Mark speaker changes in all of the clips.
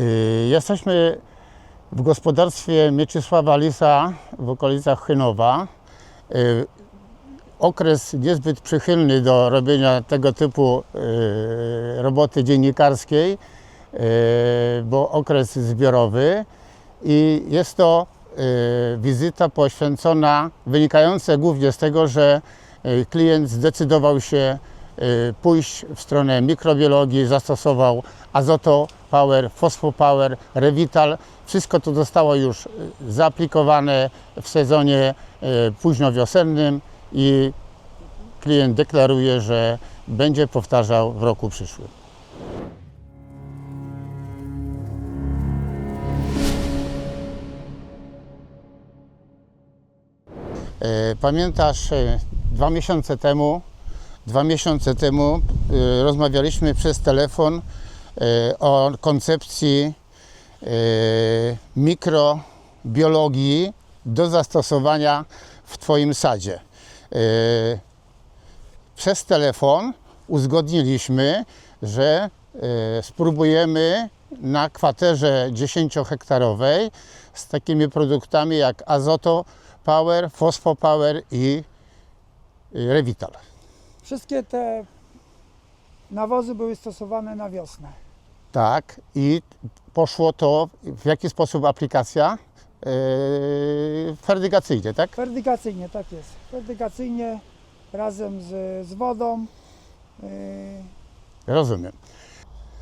Speaker 1: Y, Jesteśmy w gospodarstwie Mieczysława Lisa w okolicach Chynowa. Y, Okres niezbyt przychylny do robienia tego typu y, roboty dziennikarskiej, bo okres zbiorowy i jest to wizyta poświęcona, wynikająca głównie z tego, że klient zdecydował się pójść w stronę mikrobiologii, zastosował azoto power, fosfopower, revital. Wszystko to zostało już y, zaaplikowane w sezonie y, późnowiosennym i klient deklaruje, że będzie powtarzał w roku przyszłym. Pamiętasz, dwa miesiące temu, dwa miesiące temu e, rozmawialiśmy przez telefon e, o koncepcji e, mikrobiologii do zastosowania w Twoim sadzie. Przez telefon uzgodniliśmy, że spróbujemy na kwaterze 10-hektarowej z takimi produktami jak Azoto Power, Fosfo Power i Revital.
Speaker 2: Wszystkie te nawozy były stosowane na wiosnę.
Speaker 1: Tak, i poszło to, w jaki sposób aplikacja? Yy, ferdygacyjnie, tak?
Speaker 2: Ferdygacyjnie, tak jest. Ferdygacyjnie razem z, z wodą. Yy,
Speaker 1: Rozumiem.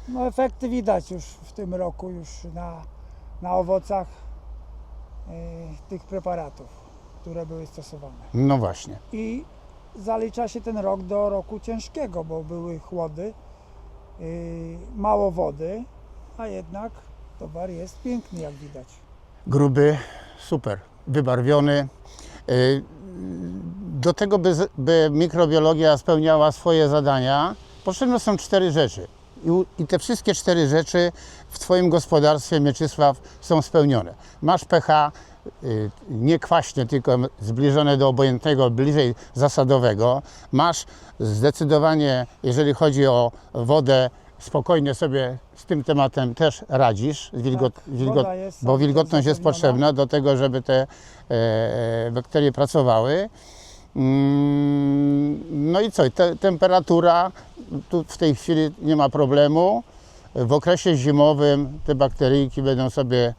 Speaker 2: No efekty widać już w tym roku, już na, na owocach yy, tych preparatów, które były stosowane.
Speaker 1: No właśnie.
Speaker 2: I zalicza się ten rok do roku ciężkiego, bo były chłody, yy, mało wody, a jednak towar jest piękny, jak widać.
Speaker 1: Gruby, super, wybarwiony. Yy, Do tego, by, by mikrobiologia spełniała swoje zadania, potrzebne są cztery rzeczy. I, te wszystkie cztery rzeczy w Twoim gospodarstwie, Mieczysław, są spełnione. Masz pH y, nie kwaśne, tylko zbliżone do obojętnego, bliżej zasadowego. Masz zdecydowanie, jeżeli chodzi o wodę, spokojnie sobie z tym tematem też radzisz, wilgot,
Speaker 2: Tak,
Speaker 1: wilgot,
Speaker 2: jest
Speaker 1: bo wilgotność jest potrzebna do tego, żeby te e, bakterie pracowały. Mm, No i co? Te, temperatura, tu w tej chwili nie ma problemu. W okresie zimowym te bakteryjki będą sobie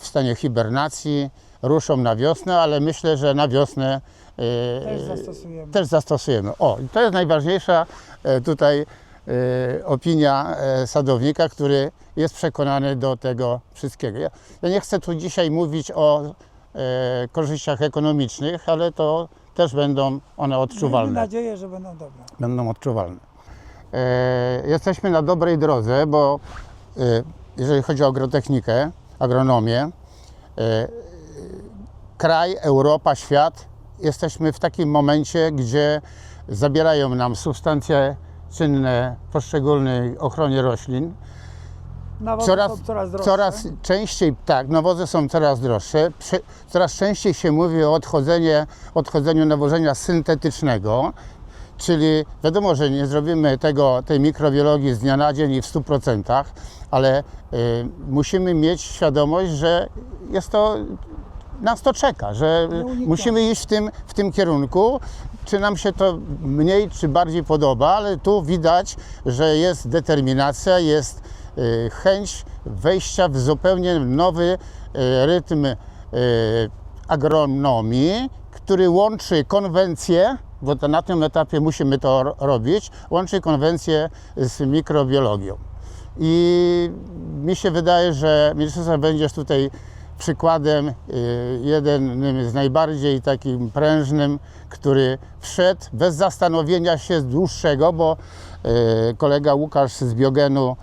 Speaker 1: w stanie hibernacji, ruszą na wiosnę, ale myślę, że na wiosnę e,
Speaker 2: Też zastosujemy.
Speaker 1: też zastosujemy. O, to jest najważniejsza e, tutaj e, opinia e, sadownika, który jest przekonany do tego wszystkiego. Ja, nie chcę tu dzisiaj mówić o e, korzyściach ekonomicznych, ale to też będą one odczuwalne
Speaker 2: nadzieję, że będą dobre.
Speaker 1: będą odczuwalne. E, jesteśmy na dobrej drodze, bo e, jeżeli chodzi o agrotechnikę, agronomię, e, kraj, Europa, świat, jesteśmy w takim momencie, gdzie zabierają nam substancje czynne w poszczególnej ochronie roślin.
Speaker 2: Nawozy
Speaker 1: Coraz,
Speaker 2: są coraz droższe.
Speaker 1: coraz częściej, tak, nawozy są coraz droższe. Prze, coraz częściej się mówi o odchodzeniu nawożenia syntetycznego, czyli wiadomo, że nie zrobimy tego, tej mikrobiologii z dnia na dzień i w 100%, ale y, musimy mieć świadomość, że jest to, nas to czeka, że
Speaker 2: Nieuniknione.
Speaker 1: musimy iść w tym, w tym kierunku. Czy nam się to mniej czy bardziej podoba, ale tu widać, że jest determinacja, jest y, chęć wejścia w zupełnie nowy y, rytm y, agronomii, który łączy konwencję, bo to na tym etapie musimy to ro- robić, łączy konwencję z mikrobiologią. I mi się wydaje, że Mieczysław będziesz tutaj przykładem, y, jednym z najbardziej takim prężnym, który wszedł bez zastanowienia się dłuższego, bo y, kolega Łukasz z Biogenu,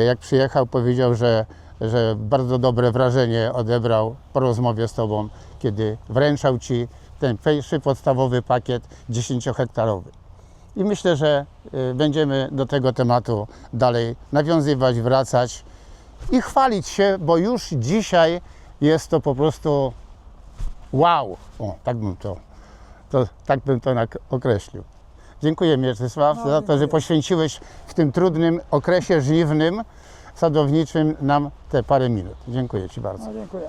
Speaker 1: y, jak przyjechał, powiedział, że, że bardzo dobre wrażenie odebrał po rozmowie z Tobą, kiedy wręczał Ci ten pierwszy podstawowy pakiet 10-hektarowy. I myślę, że y, będziemy do tego tematu dalej nawiązywać, wracać i chwalić się, bo już dzisiaj jest to po prostu wow. O, tak bym to, to, tak bym to określił. Dziękuję Mieczysław
Speaker 2: No,
Speaker 1: za to, że poświęciłeś w tym trudnym okresie żniwnym sadowniczym nam te parę minut. Dziękuję Ci bardzo.
Speaker 2: No, dziękuję.